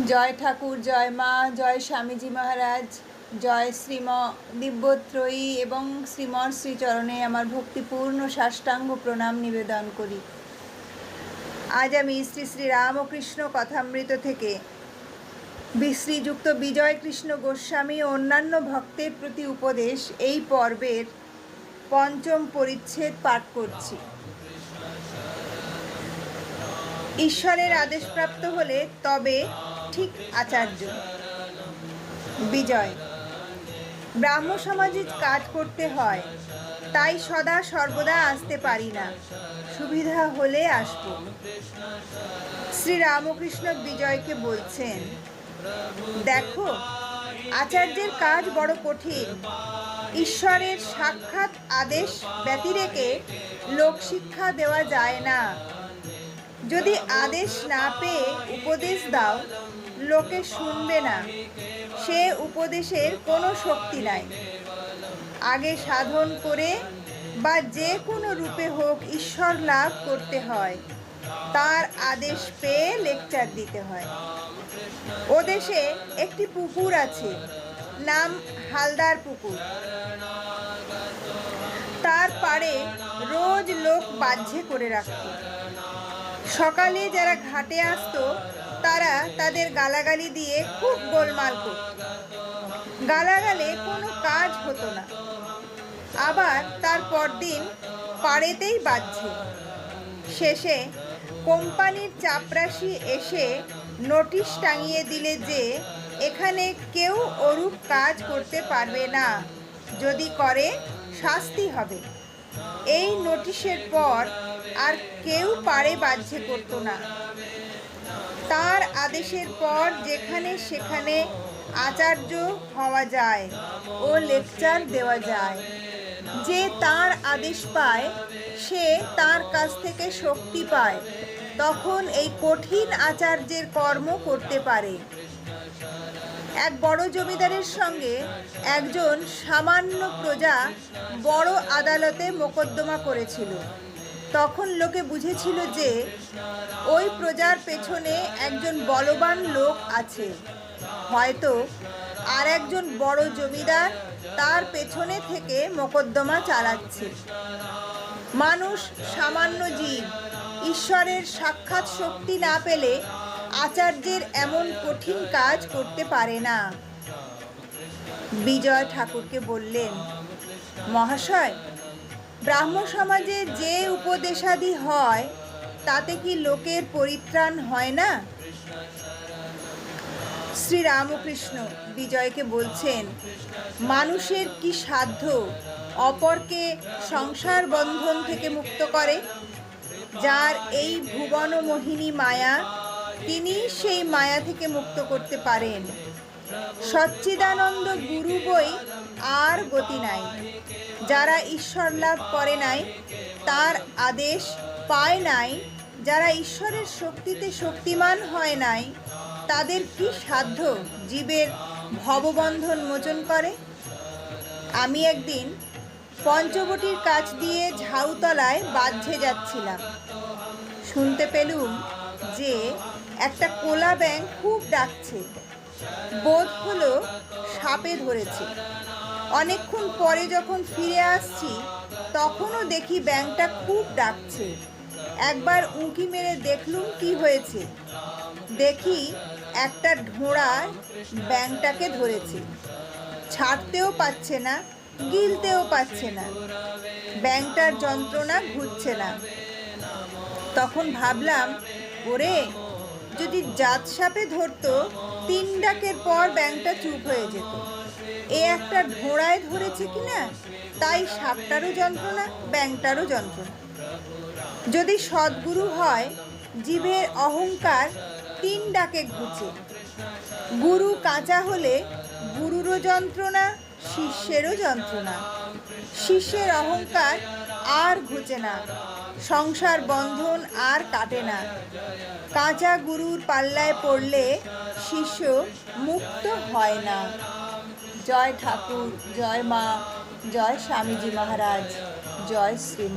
জয় ঠাকুর, জয় মা, জয় স্বামীজি মহারাজ, জয় শ্রীম দিব্যত্রয়ী এবং শ্রীমর শ্রীচরণে আমার ভক্তিপূর্ণ সাষ্টাঙ্গ প্রণাম নিবেদন করি। আজ আমি শ্রী শ্রী রামকৃষ্ণ কথামৃত থেকে শ্রীযুক্ত বিজয় কৃষ্ণ গোস্বামী ও অন্যান্য ভক্তের প্রতি উপদেশ এই পর্বের পঞ্চম পরিচ্ছেদ পাঠ করছি। ঈশ্বরের আদেশপ্রাপ্ত হলে তবে ঠিক আচার্য। বিজয়। ব্রাহ্ম সমাজে কাজ করতে হয়, তাই সদা সর্বদা আসতে পারি না। সুবিধা হলে আসব। শ্রী রামকৃষ্ণ বিজয়কে বলছেন, দেখো, আচার্যের কাজ বড় কঠিন। ঈশ্বরের সাক্ষাৎ আদেশ ব্যতিরেকে লোকশিক্ষা দেওয়া যায় না। যদি আদেশ না পেয়ে উপদেশ দাও লোকে শুনবে না। সে উপদেশের কোনো শক্তি নাই। আগে সাধন করে বা যে কোনো রূপে হোক ঈশ্বর লাভ করতে হয়। তার আদেশ পেয়ে লেকচার দিতে হয়। ও দেশে একটি পুকুর আছে, নাম হালদার পুকুর। তার পাড়ে রোজ লোক বাহ্যে করে রাখত। সকালে যারা ঘাটে আসতো তারা তাদের গালাগালি দিয়ে খুব গোলমাল করত। গালাগালে কোনো কাজ হতো না। আবার তার পরদিন পাড়েতেই বাজছে। শেষে কোম্পানির চাপরাশি এসে নোটিশ টাঙিয়ে দিলে যে এখানে কেউ ওরূপ কাজ করতে পারবে না। যদি করে, শাস্তি হবে। এই নোটিশের পর আর কেউ পারে বাহ্যে করতো না। তার আদেশের পর যেখানে সেখানে আচার্য হওয়া যায় ও লেকচার দেওয়া যায়। যে তার আদেশ পায়, সে তার কাছ থেকে শক্তি পায়। তখন এই কঠিন আচার্যের কর্ম করতে পারে। এক বড় জমিদারের সঙ্গে একজন সামান্য প্রজা বড় আদালতে মোকদ্দমা করেছিল। তখন লোকে বুঝেছিল যে ওই প্রজার পেছনে একজন বলবান লোক আছে। হয়তো আর একজন বড় জমিদার তার পেছনে থেকে মোকদ্দমা চালাচ্ছে। মানুষ সামান্য জীব, ঈশ্বরের সাক্ষাৎ শক্তি না পেলে আচার্যের এমন কঠিন কাজ করতে পারে না। বিজয় ঠাকুরকে বললেন, মহাশয় ব্রাহ্ম সমাজে যে উপদেশাদি হয়, তাতে কি লোকের পরিত্রাণ হয় না? শ্রী রামকৃষ্ণ বিজয়কে বলছেন, মানুষের কি সাধ্য অপরকে সংসার বন্ধন থেকে মুক্ত করে? যার এই ভুবন মোহিনী মায়া, তিনি সেই মায়া থেকে মুক্ত করতে পারেন। সচ্চিদানন্দ গুরু বই আর গতি নাই। যারা ঈশ্বর লাভ করে নাই, তার আদেশ পায় নাই। যারা ঈশ্বরের শক্তিতে শক্তিমান হয় নাই, তাদের কি সাধ্য জীবের ভববন্ধন মোচন করে? আমি একদিন পঞ্চবটির কাছ দিয়ে ঝাউতলায় বাঁধে যাচ্ছিলাম। শুনতে পেলুম যে একটা কোলা ব্যাঙ খুব ডাকছে। বোধ হলো সাপে ধরেছে। অনেকক্ষণ পরে যখন ফিরে আসছি, তখনও দেখি ব্যাংকটা খুব ডাকছে। একবার উঁকি মেরে দেখলুম কি হয়েছে। দেখি একটা ঢোড়া ব্যাংকটাকে ধরেছে। ছাড়তেও পাচ্ছে না, গিলতেও পাচ্ছে না। ব্যাংকটার যন্ত্রণা ঘুরছে না। তখন ভাবলাম, ওরে, যদি জাত সাপে ধরতো, তিন ডাকের পর ব্যাংকটা চুপ হয়ে যেত। এ একটা ঘোড়ায় ধরেছে কি না তাই সাপটারও যন্ত্রণা ব্যাংটারও যন্ত্রণা। যদি সদ্গুরু হয়, জীবের অহংকার তিন ডাকে ঘুচে। গুরু কাঁচা হলে গুরুরও যন্ত্রণা, শিষ্যেরও যন্ত্রণা। শিষ্যের অহংকার আর ঘুচে না। সংসার বন্ধন আর কাটে না। কাঁচা গুরুর পাল্লায় পড়লে শিষ্য মুক্ত হয় না। জয় ঠাকুর জয় মা জয় স্বামীজি মহারাজ জয় শ্রীম